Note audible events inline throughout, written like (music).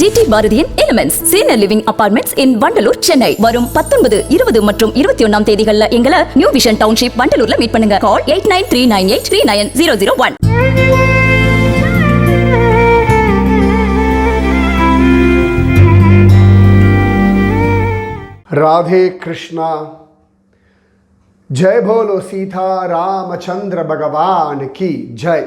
GT பாரதியின் elements senior living apartments in Vandalur Chennai வரும் பத்தொன்பது இருபது மற்றும் இருபத்தி ஒன்னாம் தேதிகளில் எங்களை நியூ விஷன் டவுன்ஷிப் வண்டலூர்ல மீட் பண்ணுங்க. Call eight nine three nine eight three nine zero zero one Radhe Krishna. Jai போலோ சீதா ராமச்சந்திர பகவான் கி ஜெய்.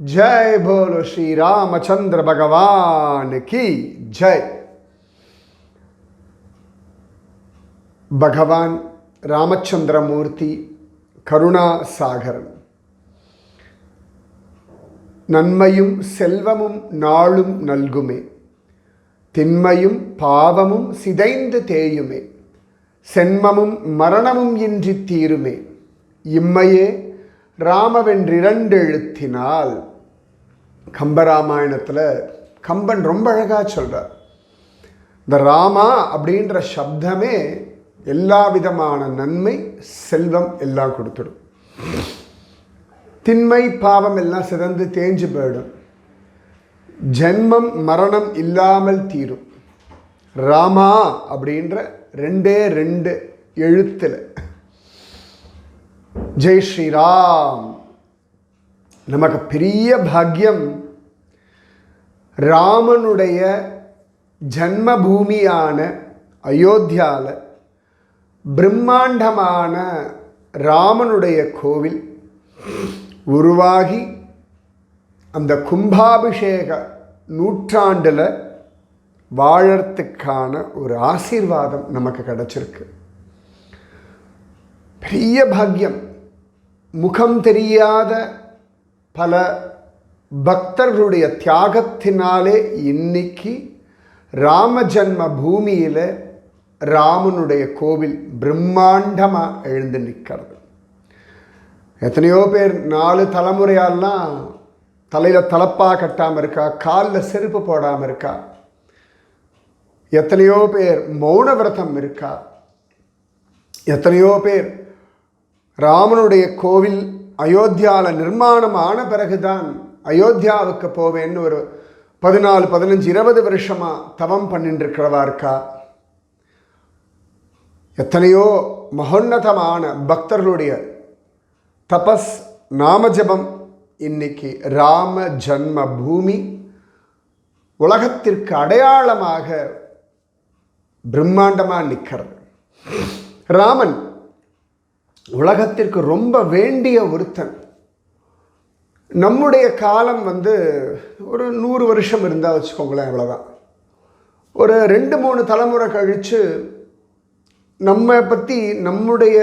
ஜெய் போலோ ஸ்ரீ ராமச்சந்திர பகவான் கி ஜெய் பகவான் ராமச்சந்திரமூர்த்தி கருணாசாகரன் நன்மையும் செல்வமும் நாளும் நல்குமே திண்மையும் பாவமும் சிதைந்து தேயுமே சென்மமும் மரணமும் இன்றி தீருமே இம்மையே ராமவென்றிரண்டு எழுத்தினால் கம்பராமாயணத்தில் கம்பன் ரொம்ப அழகாக சொல்கிறார் இந்த ராமா அப்படின்ற சப்தமே எல்லா விதமான நன்மை செல்வம் எல்லாம் கொடுத்துடும். திண்மை பாவம் எல்லாம் சிதந்து தேஞ்சு போயிடும். ஜென்மம் மரணம் இல்லாமல் தீரும். ராமா அப்படின்ற ரெண்டே ரெண்டு எழுத்தில் ஜெய் ஸ்ரீராம். நமக்கு பெரிய பாக்கியம். ராமனுடைய ஜன்மபூமியான அயோத்தியாவில் பிரம்மாண்டமான ராமனுடைய கோவில் உருவாகி அந்த கும்பாபிஷேக நூற்றாண்டில் வாழறதுக்கான ஒரு ஆசீர்வாதம் நமக்கு கிடைச்சிருக்கு. பெரிய பாக்கியம். முகம் தெரியாத பல பக்தர்களுடைய தியாகத்தினாலே இன்னைக்கு ராம ஜன்ம பூமியில் ராமனுடைய கோவில் பிரம்மாண்டமாக எழுந்து நிற்கிறது. எத்தனையோ பேர் நாலு தலைமுறையாலாம் தலையில் தலப்பா கட்டாமல் இருக்கா காலில் செருப்பு போடாமல் இருக்கா எத்தனையோ பேர் மௌன விரதம் இருக்கா எத்தனையோ பேர் ராமனுடைய கோவில் அயோத்தியாவில் நிர்மாணம் ஆன பிறகுதான் அயோத்தியாவுக்கு போவேன்னு ஒரு பதினாலு பதினஞ்சு இருபது வருஷமாக தவம் பண்ணிட்டு இருக்கா எத்தனையோ மகோன்னதமான பக்தர்களுடைய தபஸ் நாமஜபம் இன்னைக்கு ராம ஜன்ம பூமி உலகத்திற்கு அடையாளமாக பிரம்மாண்டமாக நிற்கிறது ராமன் உலகத்திற்கு ரொம்ப வேண்டிய ஒருத்தன். நம்முடைய காலம் வந்து ஒரு நூறு வருஷம் இருந்தால் வச்சுக்கோங்களேன் அவ்வளோதான் ஒரு ரெண்டு மூணு தலைமுறை கழித்து நம்ம பற்றி நம்முடைய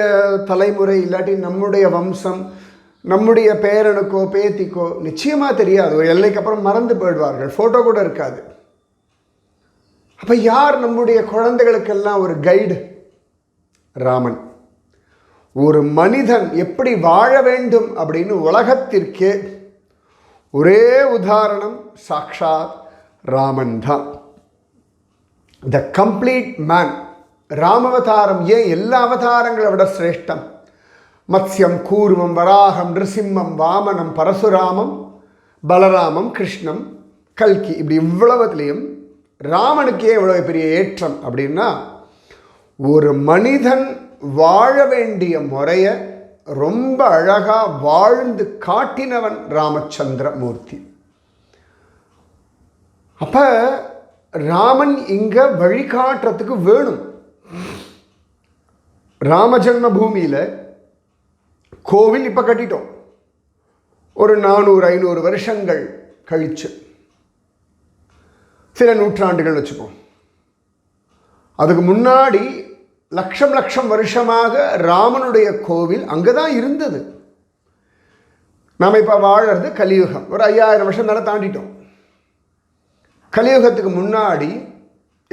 தலைமுறை இல்லாட்டி நம்முடைய வம்சம் நம்முடைய பேரனுக்கோ பேத்திக்கோ நிச்சயமாக தெரியாது. ஒரு எல்லைக்கு அப்புறம் மறந்து போயிடுவார்கள். ஃபோட்டோ கூட இருக்காது. அப்போ யார் நம்முடைய குழந்தைகளுக்கெல்லாம் ஒரு கைடு ராமன். ஒரு மனிதன் எப்படி வாழ வேண்டும் அப்படின்னு உலகத்திற்கே ஒரே உதாரணம் சாக்ஷாத் ராமன் தான். த கம்ப்ளீட் மேன் ராமவதாரம் ஏன் எல்லா அவதாரங்களை விட சிரேஷ்டம்? மத்யம் கூர்மம் வராகம் நிருசிம்மம் வாமனம் பரசுராமம் பலராமம் கிருஷ்ணம் கல்கி இப்படி இவ்வளவுலேயும் ராமனுக்கே இவ்வளவு பெரிய ஏற்றம் அப்படின்னா ஒரு மனிதன் வாழ வேண்டிய முறையை ரொம்ப அழகாக வாழ்ந்து காட்டினவன் ராமச்சந்திர மூர்த்தி அப்போ ராமன் இங்கே வழிகாட்டுறதுக்கு வேணும். ராமஜன்ம பூமியில் கோவில் இப்போ கட்டிட்டோம். ஒரு நானூறு ஐநூறு வருஷங்கள் கழிச்சு. சில நூற்றாண்டுகள் வச்சுப்போம் அதுக்கு முன்னாடி லட்சம் லட்சம் வருஷமாக ராமனுடைய கோவில் அங்கே தான் இருந்தது. நாம் இப்போ வாழறது கலியுகம். ஒரு ஐயாயிரம் வருஷம் தானே தாண்டிட்டோம். கலியுகத்துக்கு முன்னாடி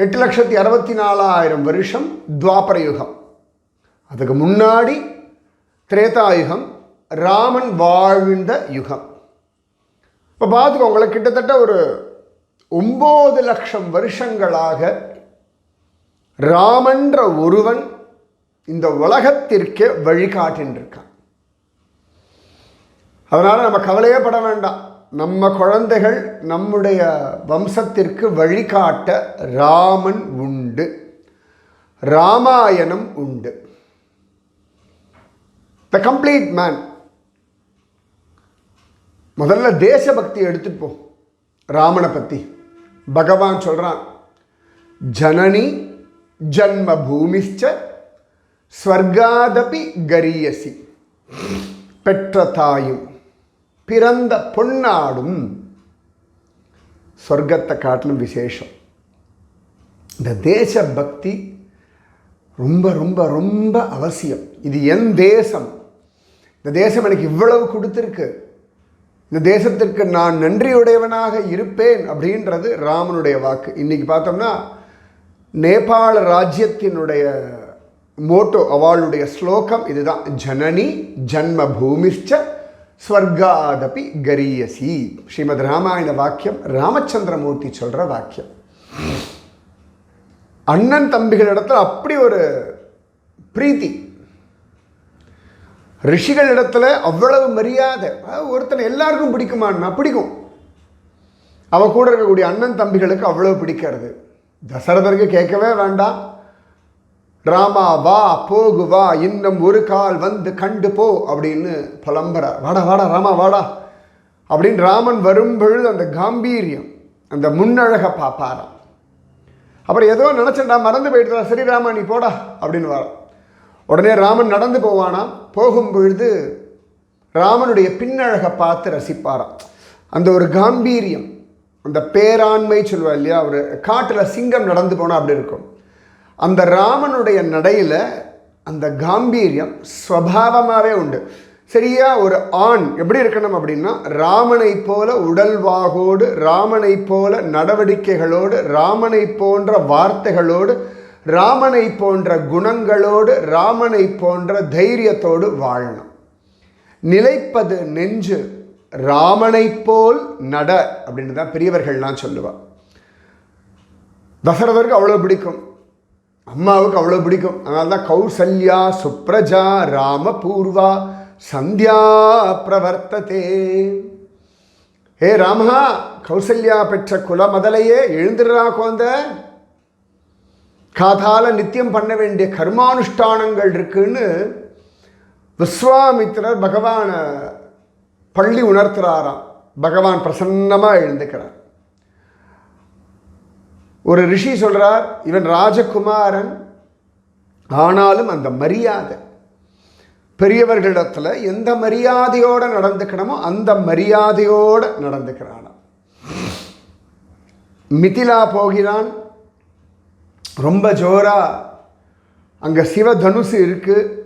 எட்டு லட்சத்தி அறுபத்தி நாலாயிரம் வருஷம் துவாபர யுகம். அதுக்கு முன்னாடி திரேதாயுகம் ராமன் வாழ்ந்த யுகம். இப்போ பார்த்துக்கோங்களேன் கிட்டத்தட்ட ஒரு ஒம்பது லட்சம் வருஷங்களாக ராமன்ற ஒருவன் இந்த உலகத்திற்கே வழிகாட்டின்றிருக்கான். அதனால் நம்ம கவலையே பட வேண்டாம். நம்ம குழந்தைகள் நம்முடைய வம்சத்திற்கு வழிகாட்ட ராமன் உண்டு ராமாயணம் உண்டு. த கம்ப்ளீட் மேன் முதல்ல தேசபக்தி எடுத்துட்டு போ ராமனை பற்றி பகவான் சொல்கிறான் ஜனனி ஜன்மபூமிஷ்ட ஸ்வர்காதபி கரியசி பெற்ற தாயும் பிறந்த பொன்னாடும்। சொர்க்கத்தை காட்டிலும் விசேஷம். இந்த தேச பக்தி ரொம்ப ரொம்ப ரொம்ப அவசியம். இது என் தேசம். இந்த தேசம் எனக்கு இவ்வளவு கொடுத்துருக்கு. இந்த தேசத்திற்கு நான் நன்றியுடையவனாக இருப்பேன் அப்படின்றது ராமனுடைய வாக்கு. இன்னைக்கு பார்த்தோம்னா நேபாள ராஜ்யத்தினுடைய மோட்டோ அவளுடைய ஸ்லோகம் இதுதான். ஜனனி ஜன்மபூமிஷ்ச ஸ்வர்காதபி கரியசி. ஸ்ரீமத் ராமாயண வாக்கியம் ராமச்சந்திரமூர்த்தி சொல்கிற வாக்கியம். அண்ணன் தம்பிகள் அப்படி ஒரு பிரீத்தி. ரிஷிகளிடத்தில் அவ்வளவு மரியாதை. ஒருத்தனை எல்லாருக்கும் பிடிக்குமான்னா பிடிக்கும். அவ கூட இருக்கக்கூடிய அண்ணன் தம்பிகளுக்கு அவ்வளவு பிடிக்கிறது தசரதருக்கு கேட்கவே வேண்டாம். ராமா வா போகு வா இன்னும் ஒரு கால் வந்து கண்டு போ அப்படின்னு புலம்புறார். வாடா வாடா ராமா வாடா. அப்படின்னு ராமன் வரும்பொழுது அந்த காம்பீரியம் அந்த முன்னழகை பார்ப்பாராம் அப்புறம் ஏதோ நினச்சேன்டா மறந்து போயிட்டு சரி ராமா நீ போடா அப்படின்னு வரான் உடனே ராமன் நடந்து போவானாம். போகும் பொழுது ராமனுடைய பின்னழகை பார்த்து ரசிப்பாராம். அந்த ஒரு காம்பீரியம் அந்த பேராண்மை சொல்லுவா இல்லையா? ஒரு காட்டில் சிங்கம் நடந்து போனால் அப்படி இருக்கும். அந்த ராமனுடைய நடையில் அந்த காம்பீரியம் ஸ்வபாவமாகவே உண்டு. சரியா? ஒரு ஆண் எப்படி இருக்கணும் அப்படின்னா ராமனை போல உடல்வாகோடு ராமனை போல நடவடிக்கைகளோடு ராமனை போன்ற வார்த்தைகளோடு ராமனை போன்ற குணங்களோடு ராமனை போன்ற தைரியத்தோடு வாழணும். நிலைப்பது நெஞ்சு ராமனை போல் நட அப்படின்னு தான் பெரியவர்கள்லாம் சொல்லுவா. தசரதருக்கு அவ்வளோ பிடிக்கும். அம்மாவுக்கு அவ்வளோ பிடிக்கும். அதனால தான் கௌசல்யா சுப்ரஜா ராம பூர்வா சந்தியா பிரவர்த்ததே. ஹே ராமஹா கௌசல்யா பெற்ற குல முதலையே எழுந்துடுறா குழந்த. காதால நித்தியம் பண்ண வேண்டிய கர்மானுஷ்டானங்கள் இருக்குன்னு விஸ்வாமித்திரர் பகவானை பள்ளி உணர்த்துறாராம். பகவான் பிரசன்னமாக எழுந்துக்கிறார். ஒரு ரிஷி சொல்கிறார் இவன் ராஜகுமாரன் ஆனாலும் அந்த மரியாதை பெரியவர்களிடத்தில் எந்த மரியாதையோட நடந்துக்கணுமோ அந்த மரியாதையோட நடந்துக்கிறானாம். மிதிலா போகிறான். ரொம்ப ஜோரா அங்கே சிவதனுசு இருக்கு.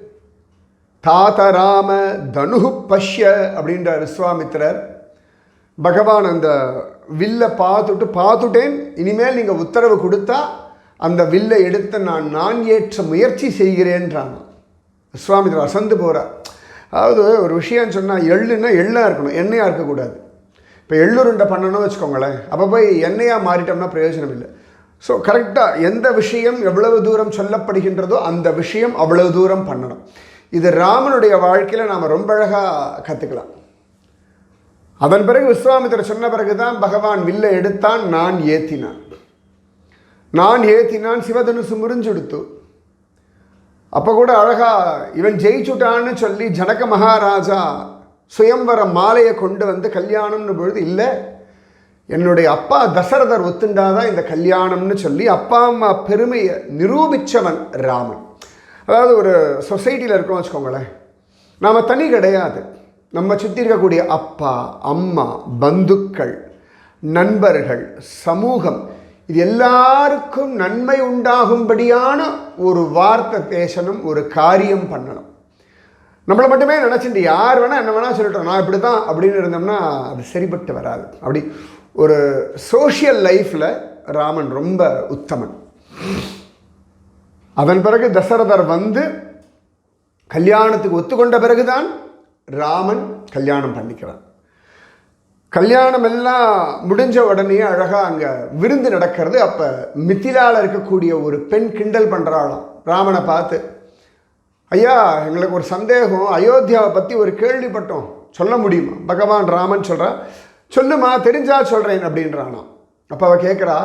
தாதராம தனுகு பஷ்ய அப்படின்ற விஸ்வாமித்திரர் பகவான் அந்த வில்லை பார்த்துட்டு பார்த்துட்டேன் இனிமேல் நீங்கள் உத்தரவு கொடுத்தா அந்த வில்லை எடுத்து நான் நான் ஏற்ற முயற்சி செய்கிறேன்றாங்க. விஸ்வாமித்திரர் அசந்து போகிறார் அதாவது ஒரு விஷயம் சொன்னால் எள்ளுன்னா எள்ளாக இருக்கணும் எண்ணெயாக இருக்கக்கூடாது. இப்போ எள்ளுருண்டை பண்ணணும்னு வச்சுக்கோங்களேன் அப்போ போய் எண்ணெயாக மாறிட்டோம்னா பிரயோஜனம் இல்லை. ஸோ கரெக்டாக எந்த விஷயம் எவ்வளவு தூரம் சொல்லப்படுகின்றதோ அந்த விஷயம் அவ்வளவு தூரம் பண்ணணும். இது ராமனுடைய வாழ்க்கையில் நாம் ரொம்ப அழகாக கற்றுக்கலாம் அதன் பிறகு விஸ்வாமித்திரர் சொன்ன பிறகு தான் பகவான் வில்லை எடுத்தான் நான் ஏத்தினான். நான் ஏத்தினான் சிவதனுசு முறிஞ்சுடுத்து. அப்போ கூட அழகா இவன் ஜெயிச்சுட்டான்னு சொல்லி ஜனக மகாராஜா சுயம்வர மாலையை கொண்டு வந்து கல்யாணம்னு பொழுது இல்லை என்னுடைய அப்பா தசரதர் ஒத்துண்டாதான் இந்த கல்யாணம்னு சொல்லி அப்பா அம்மா பெருமையை நிரூபித்தவன் ராமன். அதாவது ஒரு சொசைட்டியில் இருக்கோம் வச்சுக்கோங்களேன். நாம் தனி கிடையாது. நம்ம சுற்றி இருக்கக்கூடிய அப்பா அம்மா பந்துக்கள் நண்பர்கள் சமூகம் இது எல்லாருக்கும் நன்மை உண்டாகும்படியான ஒரு வார்த்தை பேசணும் ஒரு காரியம் பண்ணணும். நம்மளை மட்டுமே நினச்சிட்டு யார் வேணால் என்ன வேணால் சொல்லிட்டோம் நான் இப்படி தான் அப்படின்னு இருந்தோம்னா அது சரிப்பட்டு வராது. அப்படி ஒரு சோஷியல் லைஃப்பில் ராமன் ரொம்ப உத்தமன். அதன் பிறகு தசரதர் வந்து கல்யாணத்துக்கு ஒத்துக்கொண்ட பிறகுதான் ராமன் கல்யாணம் பண்ணிக்கிறான் கல்யாணம் எல்லாம் முடிஞ்ச உடனே அழகாக அங்கே விருந்து நடக்கிறது. அப்போ மித்திலால இருக்கக்கூடிய ஒரு பெண் கிண்டல் பண்ணுறாளாம் ராமனை பார்த்து. ஐயா எங்களுக்கு ஒரு சந்தேகம். அயோத்தியாவை பற்றி ஒரு கேள்விப்பட்டோம். சொல்ல முடியுமா? பகவான் ராமன் சொல்கிறான் சொல்லுமா தெரிஞ்சா சொல்கிறேன் அப்படின்றானா அப்போ அவள் கேட்குறா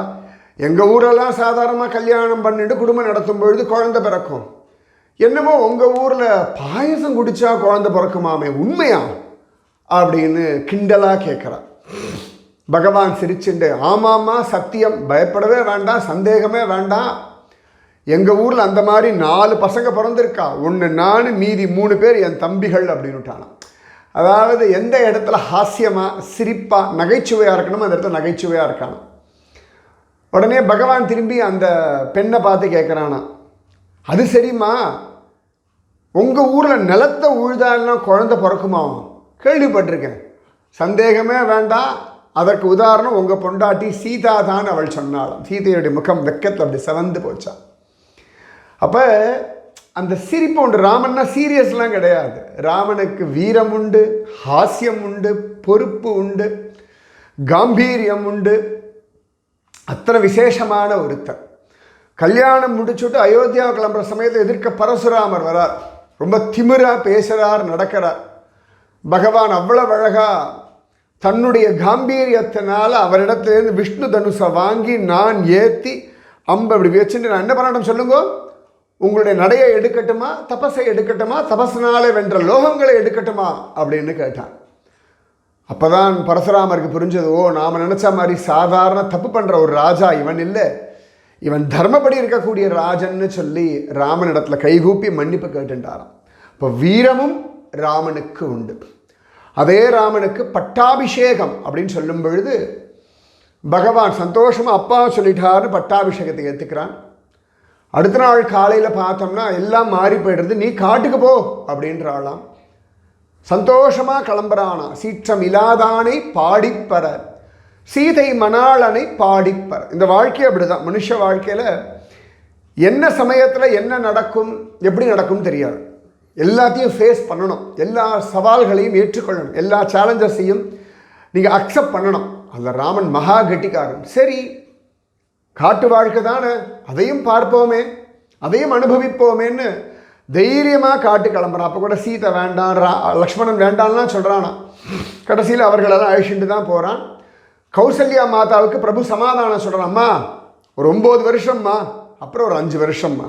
எங்கள் ஊரெல்லாம் சாதாரணமாக கல்யாணம் பண்ணிட்டு குடும்பம் நடத்தும் பொழுது குழந்தை பிறக்கும். என்னமோ உங்கள் ஊரில் பாயசம் குடித்தா குழந்தை பிறக்குமாமே உண்மையா? அப்படின்னு கிண்டலாக கேட்குறா பகவான் சிரிச்சுண்டு ஆமாம்மா சத்தியம். பயப்படவே வேண்டாம் சந்தேகமே வேண்டாம். எங்கள் ஊரில் அந்த மாதிரி நாலு பசங்க பிறந்திருக்கா. ஒன்று நான் மீதி மூணு பேர் என் தம்பிகள் அப்படின்னுட்டானான் அதாவது எந்த இடத்துல ஹாஸ்யமாக சிரிப்பாக நகைச்சுவையாக இருக்கணுமோ அந்த இடத்துல நகைச்சுவையாக இருக்கானா. உடனே பகவான் திரும்பி அந்த பெண்ணை பார்த்து கேட்குறானா அது சரிம்மா உங்கள் ஊரில் நிலத்தை உழுதாலாம் குழந்தை பிறக்குமா? கேள்விப்பட்டிருக்கேன். சந்தேகமே வேண்டாம். அதற்கு உதாரணம் உங்கள் பொண்டாட்டி சீதா தான் அவள் சொன்னாள். சீதையுடைய முகம் வெக்கத்தில் அப்படி செவந்து போச்சா. அப்போ அந்த சிரிப்பு உண்டு. ராமன்னா சீரியஸ்லாம் கிடையாது. ராமனுக்கு வீரம் உண்டு ஹாஸ்யம் உண்டு பொறுப்பு உண்டு காம்பீரியம் உண்டு அத்தனை விசேஷமான ஒருத்தர் கல்யாணம் முடிச்சுட்டு அயோத்தியா கிளம்புற சமயத்தை எதிர்க்க பரசுராமர் வரார். ரொம்ப திமிரா பேசுகிறார் நடக்கிறார். பகவான் அவ்வளவு அழகா தன்னுடைய காம்பீரியத்தினால் அவரிடத்துலேருந்து விஷ்ணு தனுசை வாங்கி நான் ஏற்றி அம்பு அப்படி வச்சுட்டு நான் என்ன பண்ணட்டும் சொல்லுங்க? உங்களுடைய நடையை எடுக்கட்டுமா? தபஸை எடுக்கட்டுமா? தபஸ்னாலே வென்ற லோகங்களை எடுக்கட்டுமா? அப்படின்னு கேட்டான். அப்பதான் பரசுராமருக்கு புரிஞ்சது ஓ நாம் நினச்ச மாதிரி சாதாரண தப்பு பண்ணுற ஒரு ராஜா இவன் இல்லை. இவன் தர்மப்படி இருக்கக்கூடிய ராஜன்னு சொல்லி ராமனிடத்துல கைகூப்பி மன்னிப்பு கேட்டுட்டாராம். இப்போ வீரமும் ராமனுக்கு உண்டு. அதே ராமனுக்கு பட்டாபிஷேகம் அப்படின்னு சொல்லும் பொழுது பகவான் சந்தோஷமாக அப்பா சொல்லிட்டாருன்னு பட்டாபிஷேகத்தை ஏற்றுக்கிறான் அடுத்த நாள் காலையில் பார்த்தோம்னா எல்லாம் மாறி போயிடுறது நீ காட்டுக்கு போ அப்படின்றாளாம். சந்தோஷமாக கிளம்புறானா? சீற்றம் இல்லாதானை பாடிப்பற. சீதை மணாளனை பாடிப்பற. இந்த வாழ்க்கை அப்படிதான். மனுஷ வாழ்க்கையில் என்ன சமயத்தில் என்ன நடக்கும் எப்படி நடக்கும் தெரியாது. எல்லாத்தையும் ஃபேஸ் பண்ணணும். எல்லா சவால்களையும் ஏற்றுக்கொள்ளணும். எல்லா சேலஞ்சஸையும் நீங்கள் அக்செப்ட் பண்ணணும். அந்த ராமன் மகா கெட்டிக்காரன். சரி காட்டு வாழ்க்கை தானே. அதையும் பார்ப்போமே. அதையும் அனுபவிப்போமேன்னு தைரியமாக காட்டு கிளம்புறான். அப்போ கூட சீதை வேண்டாம் ரா லக்ஷ்மணன் வேண்டான்லாம் சொல்கிறானா கடைசியில் அவர்களெல்லாம் அழிச்சுட்டு தான் போகிறான் கௌசல்யா மாதாவுக்கு பிரபு சமாதானம் சொல்கிறான் ஒரு ஒம்பது வருஷம்மா அப்புறம் ஒரு அஞ்சு வருஷம்மா.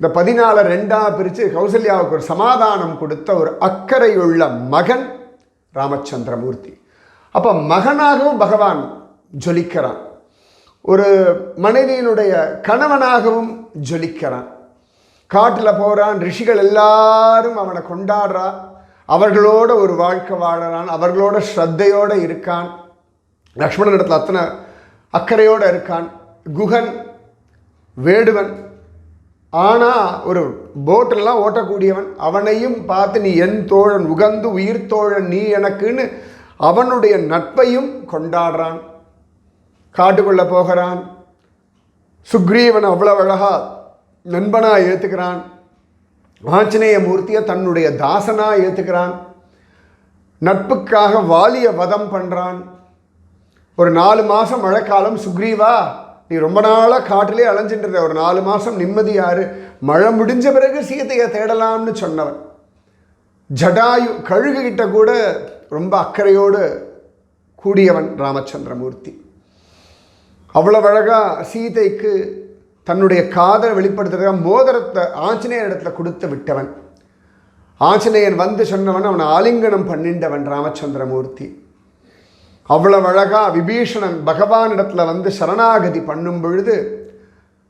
இந்த பதினாலை ரெண்டாக பிரித்து கௌசல்யாவுக்கு ஒரு சமாதானம் கொடுத்த ஒரு அக்கறையுள்ள மகன் ராமச்சந்திரமூர்த்தி. அப்போ மகனாகவும் பகவான் ஜொலிக்கிறான். ஒரு மனைவியினுடைய கணவனாகவும் ஜொலிக்கிறான். காட்டில் போகிறான் ரிஷிகள் எல்லாரும் அவனை கொண்டாடுறா. அவர்களோட ஒரு வாழ்க்கை வாழறான் அவர்களோட ஸ்ரத்தையோடு இருக்கான். லக்ஷ்மணன் இடத்துல அத்தனை அக்கறையோடு இருக்கான். குகன் வேடுவன் ஆனால் ஒரு போட்டெல்லாம் ஓட்டக்கூடியவன். அவனையும் பார்த்து நீ என் தோழன் உகந்து உயிர் தோழன் நீ எனக்குன்னு அவனுடைய நட்பையும் கொண்டாடுறான். காட்டுக்குள்ளே போகிறான். சுக்ரீவன் அவ்வளோ அழகா நண்பனாக ஏற்றுக்கிறான் ஆஞ்சநேய மூர்த்தியை தன்னுடைய தாசனாக ஏற்றுக்கிறான் நட்புக்காக வாலிய வதம் பண்ணுறான் ஒரு நாலு மாதம் மழைக்காலம் சுக்ரீவா நீ ரொம்ப நாளாக காட்டிலே அலைஞ்சின்றத ஒரு நாலு மாதம் நிம்மதியாரு மழை முடிஞ்ச பிறகு சீதையை தேடலாம்னு சொன்னவன். ஜடாயு கழுகுகிட்ட கூட ரொம்ப அக்கறையோடு கூடியவன் ராமச்சந்திரமூர்த்தி. அவ்வளவு அழகாக சீதைக்கு தன்னுடைய காதலை வெளிப்படுத்துறதுக்காக மோதிரத்தை ஆஞ்சநேயர் இடத்துல கொடுத்து விட்டவன். ஆஞ்சநேயன் வந்து சொன்னவன் அவனை ஆலிங்கனம் பண்ணிண்டவன் ராமச்சந்திரமூர்த்தி. அவ்வளவு அழகா விபீஷணன் பகவானிடத்துல வந்து சரணாகதி பண்ணும் பொழுது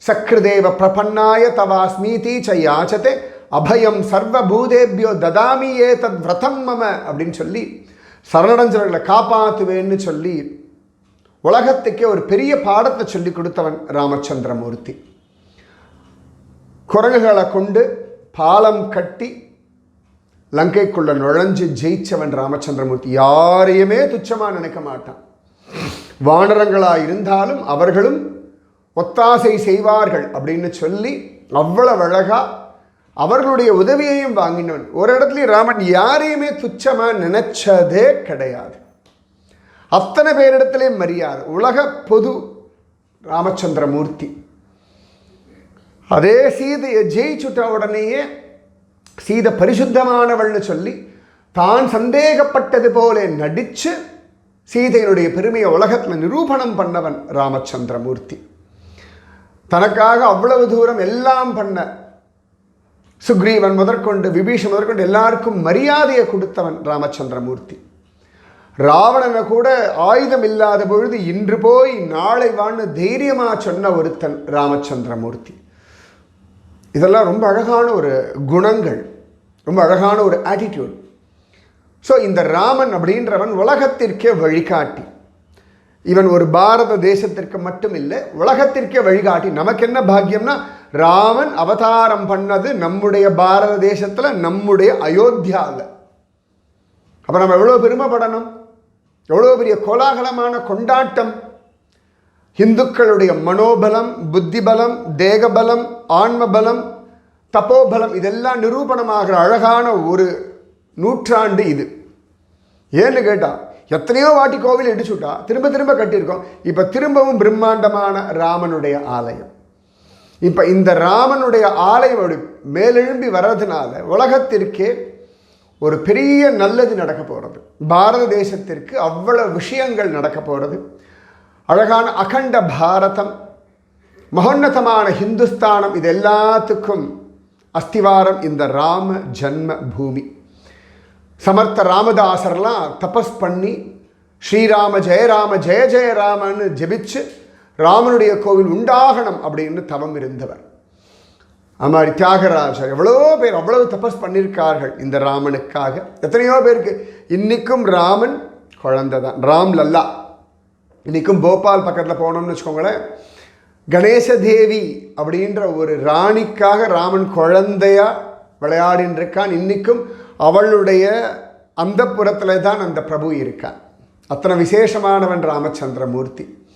சக்ருதேவ பிரபன்னாய தவாஸ்மீதி ச யாச்சதே அபயம் சர்வபூதேபியோ ததாமி ஏ தத் விரதம் மம அப்படின்னு சொல்லி சரணடைஞ்சவர்களை காப்பாற்றுவேன்னு சொல்லி உலகத்துக்கே ஒரு பெரிய பாடத்தை சொல்லி கொடுத்தவன் ராமச்சந்திரமூர்த்தி. குரங்குகளை கொண்டு பாலம் கட்டி லங்கைக்குள்ள நுழைஞ்சு ஜெயிச்சவன் ராமச்சந்திரமூர்த்தி. யாரையுமே துச்சமாக நினைக்க மாட்டான். வானரங்களாக இருந்தாலும் அவர்களும் ஒத்தாசை செய்வார்கள் அப்படின்னு சொல்லி அவ்வளவு அழகாக அவர்களுடைய உதவியையும் வாங்கினவன். ஒரு இடத்துலையும் ராமன் யாரையுமே துச்சமாக நினைச்சதே கிடையாது. அத்தனை பேரிடத்துலேயும் மரியாதை. உலக பொது ராமச்சந்திரமூர்த்தி. அதே சீதையை ஜெயிச்சுட்ட உடனேயே சீதை பரிசுத்தமானவள்னு சொல்லி தான் சந்தேகப்பட்டது போல நடித்து சீதையினுடைய பெருமையை உலகத்தில் நிரூபணம் பண்ணவன் ராமச்சந்திரமூர்த்தி. தனக்காக அவ்வளவு தூரம் எல்லாம் பண்ண சுக்ரீவன் முதற்கொண்டு விபீஷன் முதற்கொண்டு எல்லாருக்கும் மரியாதையை கொடுத்தவன் ராமச்சந்திரமூர்த்தி. ராவணனை கூட ஆயுதம் இல்லாத பொழுது இன்று போய் நாளை வான்னு தைரியமாக சொன்ன ஒருத்தன் ராமச்சந்திரமூர்த்தி. இதெல்லாம் ரொம்ப அழகான ஒரு குணங்கள் ரொம்ப அழகான ஒரு ஆட்டிடியூட் ஸோ இந்த ராமன் அப்படின்றவன் உலகத்திற்கே வழிகாட்டி. இவன் ஒரு பாரத தேசத்திற்கு மட்டும் இல்லை உலகத்திற்கே வழிகாட்டி. நமக்கு என்ன பாக்கியம்னா ராமன் அவதாரம் பண்ணது நம்முடைய பாரத தேசத்தில் நம்முடைய அயோத்தியாவில் அப்போ நம்ம எவ்வளோ பெருமைப்படணும்? எவ்வளோ பெரிய கோலாகலமான கொண்டாட்டம்? இந்துக்களுடைய மனோபலம் புத்திபலம் தேகபலம் ஆன்மபலம் தப்போபலம் இதெல்லாம் நிரூபணமாகிற அழகான ஒரு நூற்றாண்டு இது. ஏன்னு கேட்டால் எத்தனையோ வாட்டி கோவில் இடிச்சுட்டா திரும்ப திரும்ப கட்டியிருக்கோம். இப்போ திரும்பவும் பிரம்மாண்டமான ராமனுடைய ஆலயம். இப்போ இந்த ராமனுடைய ஆலயம் அப்படி மேலெழும்பி வர்றதுனால உலகத்திற்கே ஒரு பெரிய நல்லது நடக்க போகிறது பாரத தேசத்திற்கு அவ்வளோ விஷயங்கள் நடக்க போகிறது அழகான அகண்ட பாரதம் மகோன்னதமான ஹிந்துஸ்தானம் இது எல்லாத்துக்கும் அஸ்திவாரம் இந்த ராம ஜன்ம பூமி. சமர்த்த ராமதாசர்லாம் தபஸ் பண்ணி ஸ்ரீராம ஜெயராம ஜெய ஜெயராமன்னு ஜெபிச்சு ராமனுடைய கோவில் உண்டாகணும் அப்படின்னு தவம் இருந்தவர். அமாரி தியாகராஜர் எவ்வளோ பேர் அவ்வளவு தபஸ் பண்ணியிருக்கார்கள் இந்த ராமனுக்காக. எத்தனையோ பேருக்கு. இன்றைக்கும் ராமன் குழந்தை தான் ராம் லல்லா. இன்றைக்கும் போபால் பக்கத்தில் போனோம்னு வச்சுக்கோங்களேன். கணேச தேவி அப்படின்ற ஒரு ராணிக்காக ராமன் குழந்தையாக விளையாடின்னு இருக்கான். இன்றைக்கும் அவளுடைய அந்த புறத்தில் தான் அந்த பிரபு இருக்கான். அத்தனை விசேஷமானவன் ராமச்சந்திரமூர்த்தி.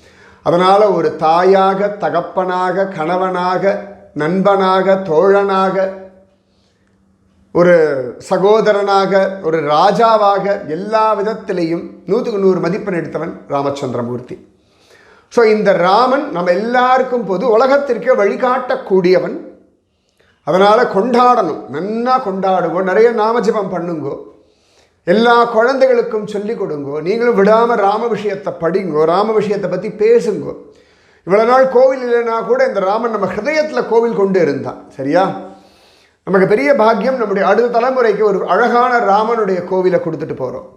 அதனால் ஒரு தாயாக தகப்பனாக கணவனாக நண்பனாக தோழனாக ஒரு சகோதரனாக ஒரு ராஜாவாக எல்லா விதத்திலையும் நூற்றுக்கு நூறு மதிப்பெண் எடுத்தவன் ராமச்சந்திரமூர்த்தி. ஸோ இந்த ராமன் நம்ம எல்லாருக்கும் பொது உலகத்திற்கே வழிகாட்டக்கூடியவன். அதனால் கொண்டாடணும். நன்னா கொண்டாடுவோம் நிறைய நாமஜபம் பண்ணுங்கோ. எல்லா குழந்தைகளுக்கும் சொல்லிக் கொடுங்கோ. நீங்களும் விடாமல் ராம விஷயத்தை படிங்கோ ராம விஷயத்தை பற்றி பேசுங்கோ. இவ்வளோ நாள் கோவில் இல்லைன்னா கூட இந்த ராமன் நம்ம ஹிருதயத்தில் கோவில் கொண்டு இருந்தான். சரியா? நமக்கு பெரிய பாக்கியம் நம்முடைய அடுத்த தலைமுறைக்கு ஒரு அழகான ராமனுடைய கோவிலை கொடுத்துட்டு போகிறோம்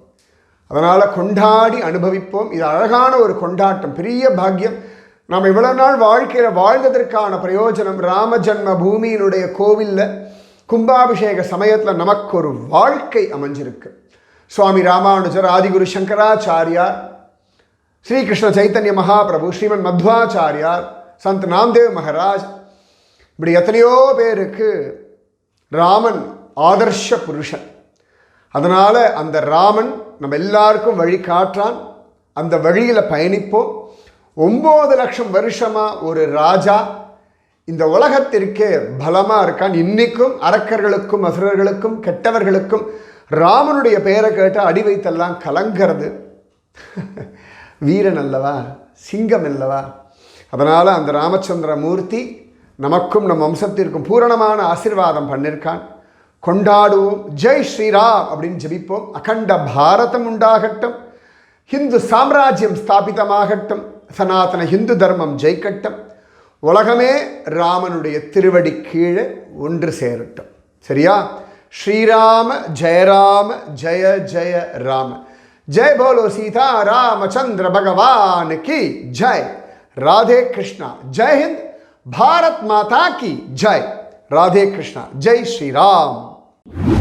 அதனால் கொண்டாடி அனுபவிப்போம். இது அழகான ஒரு கொண்டாட்டம் பெரிய பாக்கியம். நாம் இவ்வளோ நாள் வாழ்க்கையில் வாழ்ந்ததற்கான பிரயோஜனம் ராமஜன்ம பூமியினுடைய கோவிலில் கும்பாபிஷேக சமயத்தில் நமக்கு ஒரு வாழ்க்கை அமைஞ்சிருக்கு. சுவாமி ராமானுஜர் ஆதிகுரு சங்கராச்சாரியார் ஸ்ரீகிருஷ்ண சைத்தன்ய மகாபிரபு ஸ்ரீமன் மத்வாச்சாரியார் சந்த் நாம்தேவ் மகராஜ் இப்படி எத்தனையோ பேருக்கு ராமன் ஆதர்ஷ புருஷன். அதனால் அந்த ராமன் நம்ம எல்லாருக்கும் வழி காட்டுறான். அந்த வழியில் பயணிப்போம். ஒம்பது லட்சம் வருஷமாக ஒரு ராஜா இந்த உலகத்திற்கே பலமாக இருக்கான். இன்றைக்கும் அரக்கர்களுக்கும் அசுரர்களுக்கும் கெட்டவர்களுக்கும் ராமனுடைய பெயரை கேட்டால் அடி வைத்தெல்லாம் கலங்கிறது. (laughs) வீரன் அல்லவா? சிங்கம் அல்லவா? அதனால் அந்த ராமச்சந்திர மூர்த்தி நமக்கும் நம் வம்சத்திற்கும் பூரணமான ஆசீர்வாதம் பண்ணியிருக்கான் கொண்டாடுவோம். ஜெய் ஸ்ரீராம் அப்படின்னு ஜெபிப்போம். அகண்ட பாரதம் உண்டாகட்டும். ஹிந்து சாம்ராஜ்யம் ஸ்தாபிதமாகட்டும். சனாதன ஹிந்து தர்மம் ஜெயிக்கட்டும். உலகமே ராமனுடைய திருவடி கீழே ஒன்று சேரட்டும். சரியா? ஸ்ரீராம ஜெயராம ஜெய ஜெய ராம. ஜெய் போலோ சீதா ராமச்சந்திர பகவான் கி ஜெய். ராதே கிருஷ்ணா. ஜெய் भारत माता की जय। राधे कृष्णा जय श्री राम।